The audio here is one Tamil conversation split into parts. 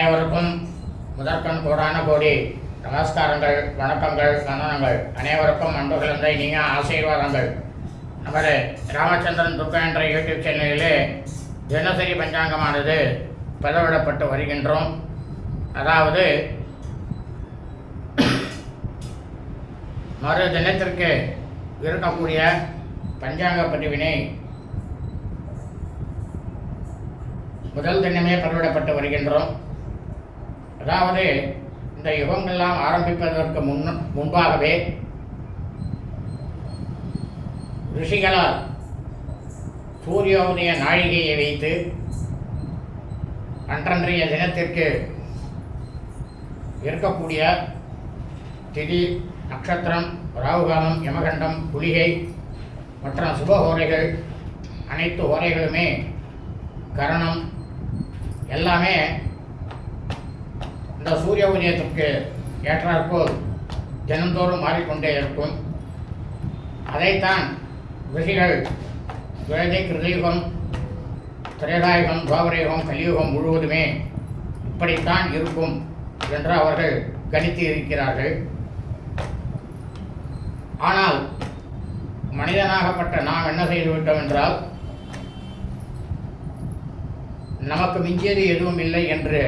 அனைவருக்கும் முதற்கண் கோடான கோடி. நமஸ்காரங்கள் வணக்கங்கள் வந்தனங்கள் அனைவருக்கும் அன்பு கலந்த இனிய ஆசீர்வாதங்கள். நமது ராமச்சந்திரன் துர்கா என்ற யூடியூப் சேனலிலே தினசரி பஞ்சாங்கமானது பதவிடப்பட்டு வருகின்றோம். அதாவது மறு தினத்திற்கு இருக்கக்கூடிய பஞ்சாங்க பதிவினை முதல் தினமே பதிவிடப்பட்டு வருகின்றோம். அதாவது இந்த யுகங்கள்லாம் ஆரம்பிப்பதற்கு முன் முன்பாகவே ரிஷிகளால் சூரியோதய நாழிகையை வைத்து அன்றன்றைய தினத்திற்கு இருக்கக்கூடிய திதி நட்சத்திரம் ராகுகாலம் யமகண்டம் குளிகை மற்றும் சுப ஓரைகள் அனைத்து ஓரைகளுமே கரணம் எல்லாமே இந்த சூரிய உதயத்திற்கு ஏற்றாற்போல் தினந்தோறும் மாறிக்கொண்டே இருக்கும். அதைத்தான் ரிஷிகள் வேதை கிருதயுகம் திரேதாயுகம் துவாபரயுகம் கலியுகம் முழுவதுமே இப்படித்தான் இருக்கும் என்று அவர்கள் கணித்து இருக்கிறார்கள் ஆனால் மனிதனாகப்பட்ட நாம் என்ன செய்துவிட்டோம் என்றால் நமக்கு மிஞ்சியது எதுவும் இல்லை என்று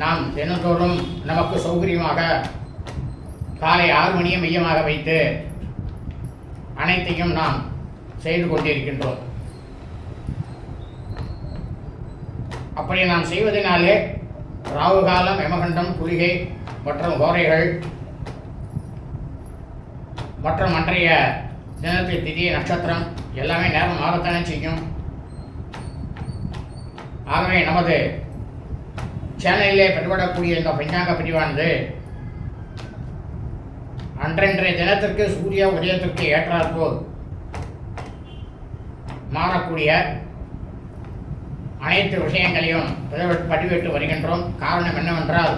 நாம் தினந்தோறும் நமக்கு சௌகரியமாக காலை ஆறு மணியை மையமாக வைத்து அனைத்தையும் நாம் செய்து கொண்டிருக்கின்றோம். அப்படி நாம் செய்வதனாலே ராகு காலம் யமகண்டம் குளிகை மற்றும் கோரைகள் மற்றும் அன்றைய தினத்தில் திதி நட்சத்திரம் எல்லாமே நேரம் ஆகத்தானே செய்யும். ஆகவே நமது சேனலிலே பெற்றுவிடக்கூடிய இந்த பஞ்சாங்க பிரிவானது அன்றன்றைய தினத்திற்கு சூரிய உதயத்திற்கு ஏற்றாற்போல் மாறக்கூடிய அனைத்து விஷயங்களையும் பதிவிட்டு வருகின்றோம். காரணம் என்னவென்றால்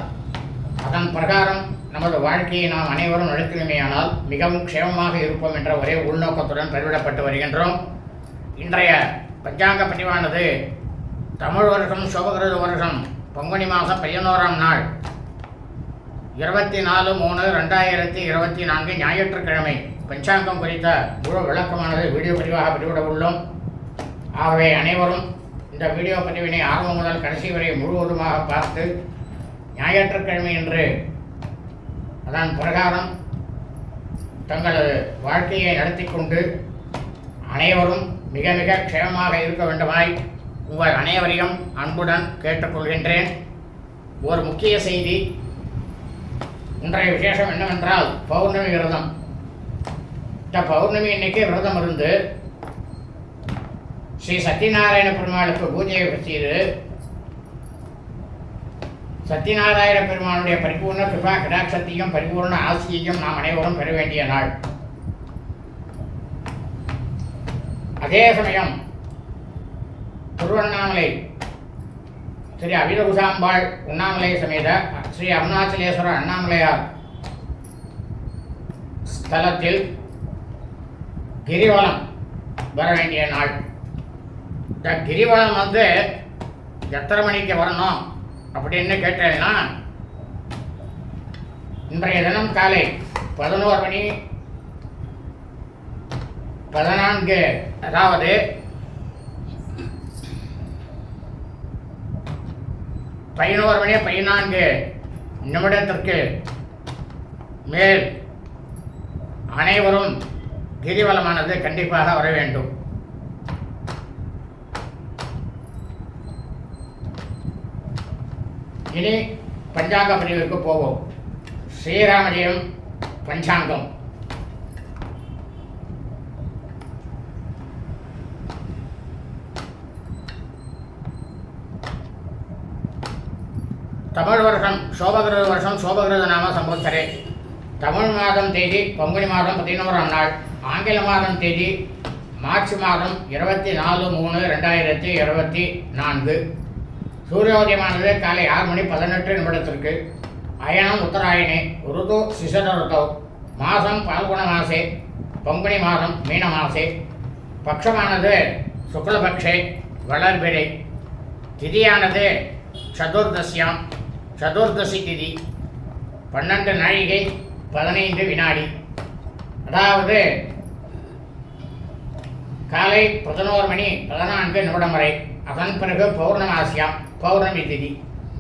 அதன் பிரகாரம் நமது வாழ்க்கையை நாம் அனைவரும் நடத்தினமேயானால் மிகவும் க்ஷேமமாக இருப்போம் என்ற ஒரே உள்நோக்கத்துடன் பதிவிடப்பட்டு வருகின்றோம். இன்றைய பஞ்சாங்க பதிவானது தமிழ் வருஷம் சோபகிருத வருஷம் பங்குனி மாதம் பதினோராம் நாள். இருபத்தி நாலு மூணு ரெண்டாயிரத்தி இருபத்தி நான்கு ஞாயிற்றுக்கிழமை. பஞ்சாங்கம் குறித்த முழு விளக்கமானது வீடியோ பதிவாக பதிவிட உள்ளோம். ஆகவே அனைவரும் இந்த வீடியோ பதிவினை ஆரம்பம் முதல் கடைசி வரை முழுவதுமாக பார்த்து ஞாயிற்றுக்கிழமை என்று அதன் பிரகாரம் தங்களது வாழ்க்கையை நடத்தி கொண்டு அனைவரும் மிக மிக க்ஷேமமாக இருக்க வேண்டுமாய் உங்கள் அனைவரையும் அன்புடன் கேட்டுக்கொள்கின்றேன். ஒரு முக்கிய செய்தி. இன்றைய விசேஷம் என்னவென்றால் பௌர்ணமி விரதம். இந்த பௌர்ணமி இன்னைக்கு விரதம் இருந்து ஸ்ரீ சத்யநாராயண பெருமாளுக்கு பூஜையை செய்து சத்யநாராயண பெருமானுடைய பரிபூர்ண கிருபா கடாட்சத்தையும் பரிபூர்ண ஆசியையும் நாம் அனைவரும் பெற வேண்டிய நாள். அதே சமயம் திருவண்ணாமலை ஸ்ரீ அபிரகுசாம்பாள் உண்ணாமலை சமேத ஸ்ரீ அருணாச்சலேஸ்வரர் அண்ணாமலையார் ஸ்தலத்தில் கிரிவலம் வர வேண்டிய நாள். இந்த கிரிவலம் வந்து எத்தனை மணிக்கு வரணும் அப்படின்னு கேட்டேன்னா இன்றைய தினம் காலை பதினோரு மணி பதினான்கு அதாவது பதினோரு மணி பதினான்கு நிமிடத்திற்கு மேல் அனைவரும் கிரிவலமானது கண்டிப்பாக வர வேண்டும். இனி பஞ்சாங்க பிரிவுக்கு போவோம். ஸ்ரீராமஜெயம் பஞ்சாங்கம். தமிழ் வருஷம் சோபகிருத வருஷம் சோபகிருத நாம சம்பத்சரே தமிழ் மாதம் தேதி பங்குனி மாதம் பதினோராம் நாள் ஆங்கில மாதம் தேதி மார்ச் மாதம் இருபத்தி நாலு மூணு ரெண்டாயிரத்தி இருபத்தி நான்கு. சூரியோதயமானது காலை ஆறு மணி பதினெட்டு நிமிடத்திற்கு. அயனம் உத்தராயணே ருது சிசர மாதம் பால்குண மாசே பங்குனி மாதம் மீன மாசே. பக்ஷமானது சுக்லபக்ஷே வளர்பிறை. திதியானது சதுர்தசியாம். சதுர்தசி திதி பன்னெண்டு நாழிகை பதினைந்து வினாடி. அதாவது காலை பதினோரு மணி பதினான்கு நிமிடம் வரை. அதன் பிறகு பௌர்ணமாசியாம் பௌர்ணமி திதி.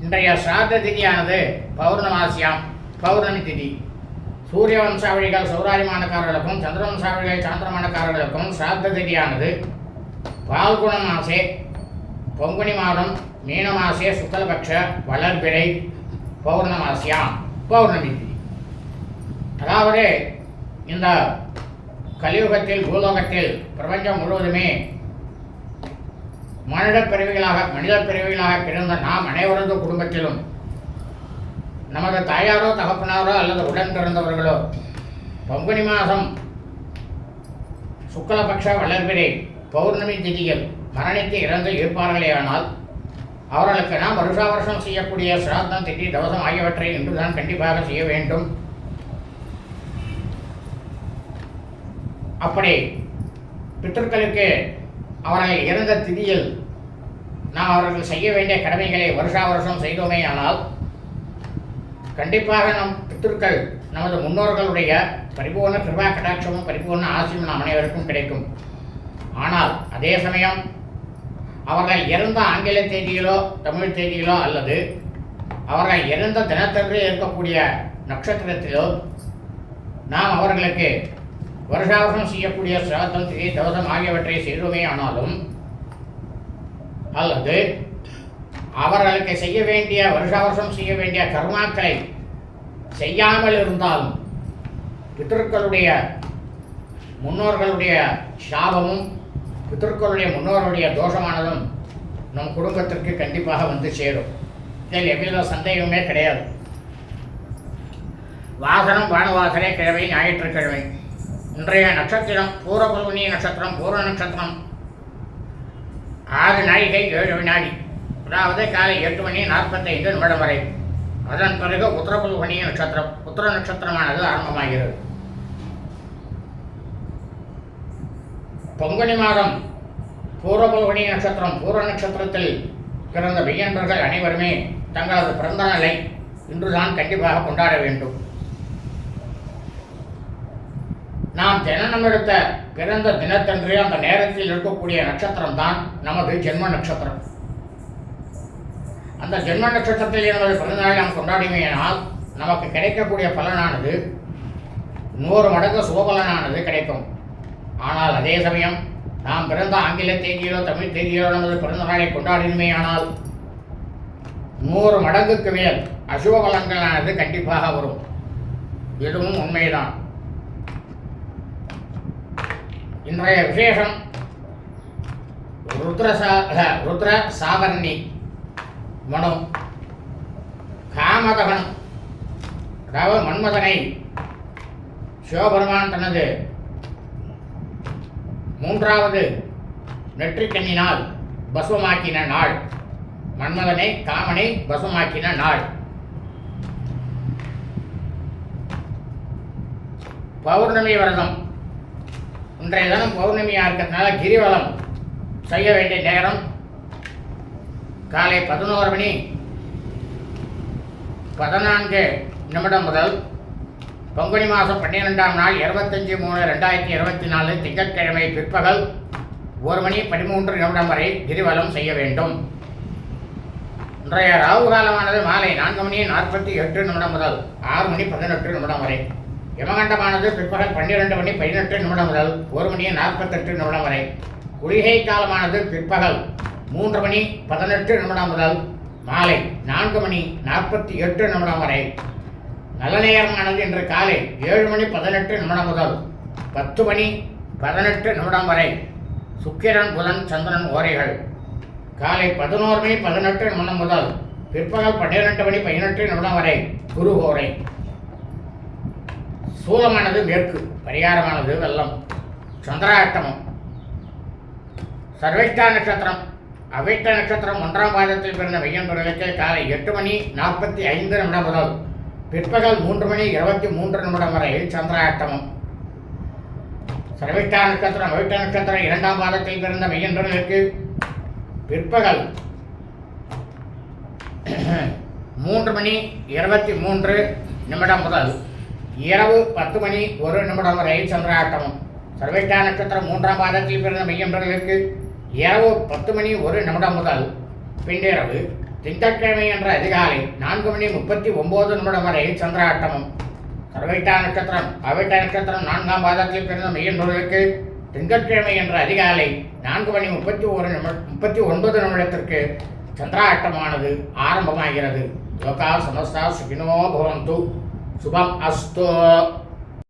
இன்றைய சிராத்த திதியானது பௌர்ணமாசியாம் பௌர்ணமி திதி. சூரிய வம்சாவளிகள் சௌராரிமானக்காரர்களுக்கும் சந்திர வம்சாவளிகள் சாந்திரமானக்காரர்களுக்கும் சிராத்த திதியானது. பால்குண மாசே பங்குனி மாதம் மீன சுக்லபக்ஷ வளர்பிறை பௌர்ணமாசியாம். பௌர்ணமி திதி. அதாவது இந்த கலியுகத்தில் பூலோகத்தில் பிரபஞ்சம் முழுவதுமே மனித பிறவிகளாக மனித பிறவிகளாக பிறந்த நாம் அனைவரது குடும்பத்திலும் நமது தாயாரோ தகப்பனாரோ அல்லது உடன் பிறந்தவர்களோ பங்குனி மாதம் சுக்லபக்ஷ வளர்பிறை பௌர்ணமி திதியில் மரணித்து இறந்து இருப்பார்களேயானால் அவர்களுக்கு நாம் வருஷா வருஷம் செய்யக்கூடிய சிராத்தம் திதி தவசம் ஆகியவற்றை இன்றுதான் கண்டிப்பாக செய்ய வேண்டும். அப்படி பித்தர்களுக்கு அவர்கள் இறந்த திதியில் நாம் அவர்கள் செய்ய வேண்டிய கடமைகளை வருஷா வருஷம் செய்தோமே ஆனால் கண்டிப்பாக நம் பித்திருக்கள் நமது முன்னோர்களுடைய பரிபூர்ண கிருபா கடாட்சமும் பரிபூர்ண ஆசியும் நாம் அனைவருக்கும் கிடைக்கும். ஆனால் அதே சமயம் அவர்கள் இறந்த ஆங்கில தேதியிலோ தமிழ் தேதியிலோ அல்லது அவர்கள் இறந்த தினத்தன்று இருக்கக்கூடிய நட்சத்திரத்திலோ நாம் அவர்களுக்கு வருஷாவசம் செய்யக்கூடிய சிராத்தம் திதி தவசம் ஆகியவற்றை செய்தோமே ஆனாலும் அல்லது அவர்களுக்கு செய்ய வேண்டிய வருஷாவசம் செய்ய வேண்டிய கர்மாக்களை செய்யாமல் இருந்தாலும் பித்தர்களுடைய முன்னோர்களுடைய சாபமும் பித்தர்களுடைய முன்னோருடைய தோஷமானதும் நம் குடும்பத்திற்கு கண்டிப்பாக வந்து சேரும். இதில் எவ்வித சந்தேகமே கிடையாது. வாசனம் பானுவாசனே கிழமை ஞாயிற்றுக்கிழமை. இன்றைய நட்சத்திரம் பூரபல்வனி நட்சத்திரம் பூர்வ நட்சத்திரம். ஆறு நாழிகை ஏழு வினாடி அதாவது காலை எட்டு மணி நாற்பத்தைந்து நிமிடம் வரை. அதன் பிறகு உத்தரபல்வனி நட்சத்திரம் உத்தர நட்சத்திரமானது ஆரம்பமாகிறது. பங்குனி மாதம் பூர்வபல்வனி நட்சத்திரம் பூர்வ நட்சத்திரத்தில் பிறந்த மெய்யன்பர்கள் அனைவருமே தங்களது பிறந்த நாளை இன்றுதான் கண்டிப்பாக கொண்டாட வேண்டும். நாம் ஜனனம் எடுத்த பிறந்த தினத்தன்று அந்த நேரத்தில் இருக்கக்கூடிய நட்சத்திரம் தான் நமது ஜென்ம நட்சத்திரம். அந்த ஜென்ம நட்சத்திரத்தில் நமது பிறந்தநாளை நாம் கொண்டாடினால் நமக்கு கிடைக்கக்கூடிய பலனானது நூறு மடங்கு சுபபலனானது கிடைக்கும். ஆனால் அதே சமயம் நாம் பிறந்த ஆங்கில தேதியிலோ தமிழ் தேதியிலோ நமது பிறந்த நாளை கொண்டாடினுமே ஆனால் நூறு மடங்குக்கு மேல் அசுப பலன்களானது கண்டிப்பாக வரும். இதுவும் உண்மைதான். இன்றைய விசேஷம் ருத்ரசா ருத்ர சாவர்ணி மனு. காமதகன் அதாவது மன்மதனை சிவபெருமான் தனது மூன்றாவது நெற்றிக்கண்ணினால் பசுவமாக்கின நாள். மன்மதனை காமனை பசுமாக்கின நாள். பௌர்ணமி விரதம். இன்றைய தினம் பௌர்ணமியாக இருக்கிறதுனால கிரிவலம் செய்ய வேண்டிய நேரம். காலை பதினோரு மணி பதினான்கு நிமிடம் முதல் பங்குனி மாதம் பன்னிரெண்டாம் நாள் இருபத்தஞ்சி மூணு ரெண்டாயிரத்தி இருபத்தி நாலு திங்கட்கிழமை பிற்பகல் ஒரு மணி பதிமூன்று நிமிடம் வரை கிரிவலம் செய்ய வேண்டும். இன்றைய ராகு காலமானது மாலை நான்கு மணி நாற்பத்தி எட்டு நிமிடம் முதல் ஆறு மணி பதினெட்டு நிமிடம் வரை. யமகண்டமானது பிற்பகல் பன்னிரெண்டு மணி பதினெட்டு நிமிடம் முதல் ஒரு மணி நாற்பத்தெட்டு நிமிடம் வரை. குளிகை காலமானது பிற்பகல் மூன்று மணி பதினெட்டு நிமிடம் முதல் மாலை நான்கு மணி நாற்பத்தி எட்டு நிமிடம் வரை. நல்ல நேரமானது இன்று காலை ஏழு மணி பதினெட்டு நிமிடம் முதல் பத்து மணி பதினெட்டு நிமிடம் வரை. சுக்கிரன் புதன் சந்திரன் ஓரைகள். காலை பதினோரு மணி பதினெட்டு நிமிடம் முதல் பிற்பகல் பன்னிரெண்டு மணி பதினெட்டு நிமிடம் வரை குரு ஓரை. சூலமானது மேற்கு பரிகாரமானது வெள்ளம். சந்திராஷ்டமம். சர்வேஷ்டா நட்சத்திரம். அவிட்ட நட்சத்திரம் ஒன்றாம் பாதத்தில் பிறந்த மையன்பர்களுக்கு காலை எட்டு மணி நாற்பத்தி ஐந்து நிமிடம் முதல் பிற்பகல் மூன்று மணி இருபத்தி மூன்று நிமிடம் வரை சந்திராஷ்டமம் சர்வேஷ்டா நட்சத்திரம் அவிட்ட நட்சத்திரம் இரண்டாம் பாதத்தில் பிறந்த மையன்றர்களுக்கு பிற்பகல் மூன்று மணி இருபத்தி மூன்று நிமிடம் முதல் இரவு பத்து மணி ஒரு நிமிடம் வரை சந்திராட்டமம் சர்வேஷ்டா நட்சத்திரம் மூன்றாம் பாதத்தில் பிறந்த மையன்றர்களுக்கு இரவு பத்து மணி ஒரு நிமிடம் முதல் பின்னிரவு திங்கட்கிழமை என்ற அதிகாலை நான்கு மணி முப்பத்தி ஒன்பது நிமிடம் வரை சந்திராட்டமம். கருவைட்டா நட்சத்திரம் அவைட்டா நட்சத்திரம் நான்காம் பாதத்தில் பிறந்த மையன்பர்களுக்கு திங்கட்கிழமை என்ற அதிகாலை நான்கு மணி முப்பத்தி ஒரு நிமிடம் முப்பத்தி ஒன்பது நிமிடத்திற்கு சந்திராட்டமானது ஆரம்பமாகிறது. லோகா சமஸ்தா சுகினோ பவந்து. சுபம் அஸ்தோ.